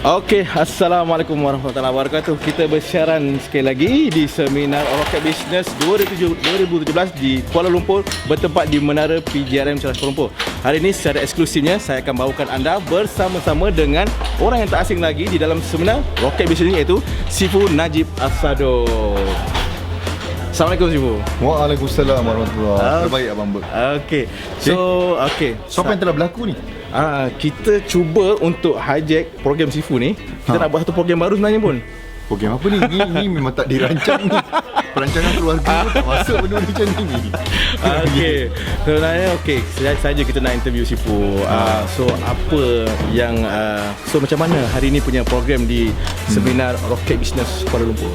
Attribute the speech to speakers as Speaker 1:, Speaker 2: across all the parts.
Speaker 1: Okey, Assalamualaikum warahmatullahi wabarakatuh. Kita bersiaran sekali lagi di seminar Rocket Business 2017 di Kuala Lumpur bertempat di Menara PGRM Ceras Kuala Lumpur. Hari ini secara eksklusifnya saya akan bawakan anda bersama-sama dengan orang yang tak asing lagi di dalam seminar Rocket Business iaitu Sifu Najib Asado. Assalamualaikum Sifu.
Speaker 2: Waalaikumsalam warahmatullahi
Speaker 1: Ah.
Speaker 2: wabarakatuh. Terbaik Abang Ber.
Speaker 1: Okey. So, okey.
Speaker 2: So apa yang telah berlaku ni?
Speaker 1: Ah, kita cuba untuk hijack program Sifu ni. Kita
Speaker 2: Ha.
Speaker 1: nak buat satu program baru sebenarnya pun.
Speaker 2: Program apa ni? Ni, ni memang tak dirancang ni. Perancangan keluarga pun tak masuk benda macam ni.
Speaker 1: Ah, Okey. Sebenarnya okey, saja saja kita nak interview Sifu. Uh, so apa yang uh, so macam mana hari ni punya program di seminar Rocket Business Kuala Lumpur?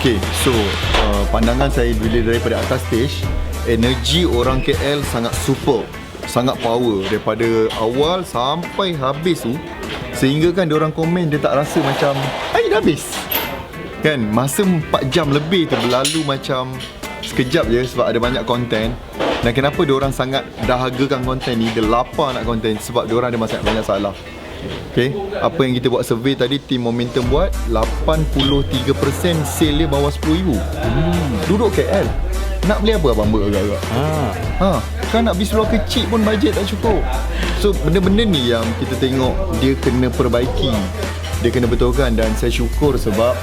Speaker 2: Okay, so uh, pandangan saya bila daripada atas stage, energi orang KL sangat super, sangat power daripada awal sampai habis tu. Sehingga kan orang komen dia tak rasa macam, ay dah habis. Kan, masa 4 jam lebih tu berlalu macam sekejap je sebab ada banyak konten. Dan kenapa orang sangat dahagakan konten ni, dia lapar nak konten sebab orang ada masalah banyak salah. Okay, apa yang kita buat survey tadi Team Momentum buat 83% sale dia bawah RM10,000 hmm. Duduk KL Nak beli apa Abang Ber agak-agak?
Speaker 1: Ah,
Speaker 2: Ha, kan nak beli seluar kecil pun bajet tak cukup So benda-benda ni yang kita tengok Dia kena perbaiki Dia kena betulkan dan saya syukur sebab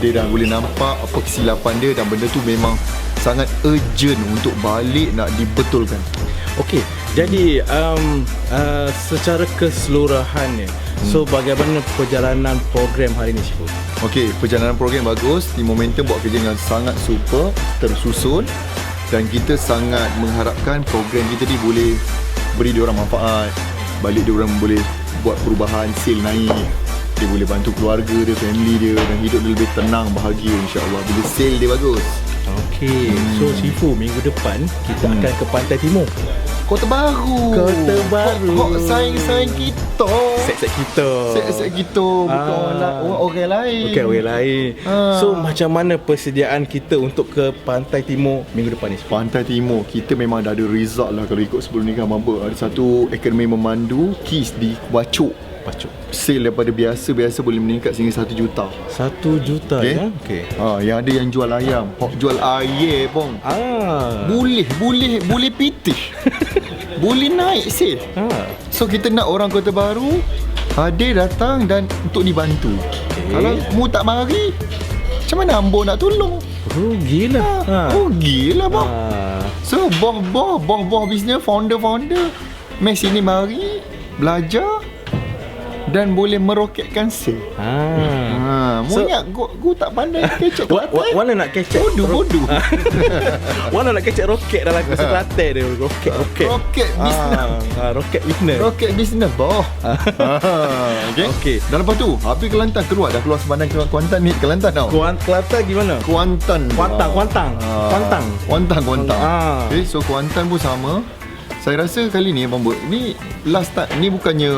Speaker 2: Dia dah boleh nampak apa kesilapan dia Dan benda tu memang sangat urgent untuk balik nak dibetulkan
Speaker 1: okey. Jadi um, uh, secara keseluruhannya, so bagaimana perjalanan program hari ni Sifu?
Speaker 2: Okey, perjalanan program bagus. Team Momentum buat kerja dengan sangat super, tersusun dan kita sangat mengharapkan program kita ni boleh beri dia orang manfaat. Balik dia orang boleh buat perubahan, sale naik. Dia boleh bantu keluarga dia, family dia dan hidup dia lebih tenang, bahagia insya-Allah bila sale dia bagus.
Speaker 1: Okey. So Sifu minggu depan kita
Speaker 2: Hmm.
Speaker 1: akan ke Pantai Timur.
Speaker 2: Kota Baru.
Speaker 1: Kota Baru.
Speaker 2: Kok, kok saing-saing kita.
Speaker 1: Set-set kita.
Speaker 2: Set-set kita bukan
Speaker 1: Ah.
Speaker 2: orang, la- orang, lain.
Speaker 1: Okey, orang lain.
Speaker 2: Ah.
Speaker 1: So macam mana persediaan kita untuk ke Pantai Timur minggu depan ni?
Speaker 2: Pantai Timur kita memang dah ada result lah kalau ikut sebelum ni kan Mamba ada satu akademi memandu KIS di Wacuk
Speaker 1: Pacuk.
Speaker 2: sale daripada biasa-biasa boleh meningkat sehingga 1 juta
Speaker 1: Satu juta
Speaker 2: Okey.
Speaker 1: ya? Okey.
Speaker 2: ha, yang ada yang jual ayam Hok jual air pun
Speaker 1: Ah.
Speaker 2: boleh boleh boleh pitih boleh naik sale
Speaker 1: Ah.
Speaker 2: so kita nak orang Kota Baru hadir datang dan untuk dibantu
Speaker 1: Okey.
Speaker 2: kalau mu tak mari macam mana Ambo nak tolong
Speaker 1: Oh, gila. Ha.
Speaker 2: oh gila bang
Speaker 1: Ah.
Speaker 2: So boh-boh Boh-boh bisnes Founder-founder Mai sini mari Belajar Dan boleh meroketkan sale
Speaker 1: Ah.
Speaker 2: Ha,
Speaker 1: So-
Speaker 2: so, Monyak gua, gua tak pandai kecek
Speaker 1: Wa- wa-
Speaker 2: Kelantan
Speaker 1: Wana nak kecek
Speaker 2: Bodoh, bodoh.
Speaker 1: Wana nak kecek roket dalam bahasa Kelantan dia Roket Roket
Speaker 2: Roket
Speaker 1: ah, ah, Roket business
Speaker 2: Roket bisnes boh okay.
Speaker 1: Okey.
Speaker 2: Dan lepas tu Habis Kelantan keluar Dah keluar semandang Kuantan ni Kelantan tau
Speaker 1: Kuan Kelantan gimana?
Speaker 2: Kuantan
Speaker 1: Kuantang,
Speaker 2: Ah.
Speaker 1: Kuantang.
Speaker 2: Ah.
Speaker 1: Kuantang.
Speaker 2: Kuantang Kuantang
Speaker 1: Ah.
Speaker 2: Okay so Kuantan pun sama Saya rasa kali ni Abang Bud Ni last time Ni bukannya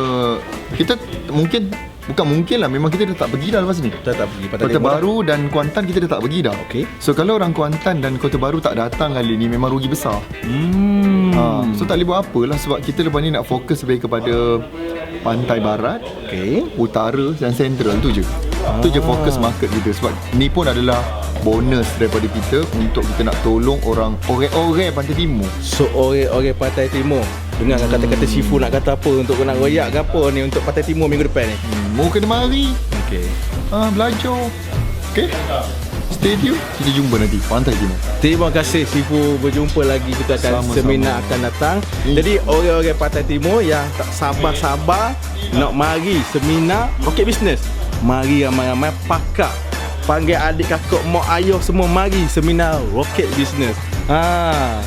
Speaker 2: Kita mungkin Bukan mungkin lah Memang kita dah tak pergi dah lepas ni
Speaker 1: Kita tak pergi
Speaker 2: Kota Baru dan Kuantan kita dah tak pergi dah
Speaker 1: Okey.
Speaker 2: So kalau orang Kuantan dan Kota Baru tak datang kali ni Memang rugi besar
Speaker 1: Hmm.
Speaker 2: ha, So tak boleh buat apa lah Sebab kita lepas ni nak fokus lebih kepada Pantai Barat
Speaker 1: Okey.
Speaker 2: Utara dan Central tu je Tu je fokus market kita. Sebab ni pun adalah bonus daripada kita Untuk kita nak tolong orang Orang-orang Pantai Timur.
Speaker 1: So orang-orang Pantai Timur. Dengar hmm. kata-kata Sifu nak kata apa Untuk nak royak ke apa ni Untuk Pantai Timur minggu depan ni?
Speaker 2: Hmm, Mau kena mari.
Speaker 1: Okey.
Speaker 2: Ha, Belajar. Okay Stay tune Kita jumpa nanti. Pantai Timur.
Speaker 1: Terima kasih Sifu. Berjumpa lagi. Kita akan
Speaker 2: Sama-sama.
Speaker 1: seminar akan datang.
Speaker 2: Hmm.
Speaker 1: Jadi orang-orang Pantai Timur Yang tak sabar-sabar Nak mari seminar. Rocket Business Mari ramai-ramai pakak Panggil adik kakak mak ayah semua mari seminar Rocket Business. Ha.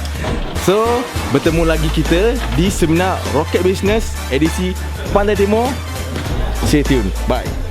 Speaker 1: So, bertemu lagi kita di seminar Rocket Business edisi Pantai Timur. Stay tune. Bye.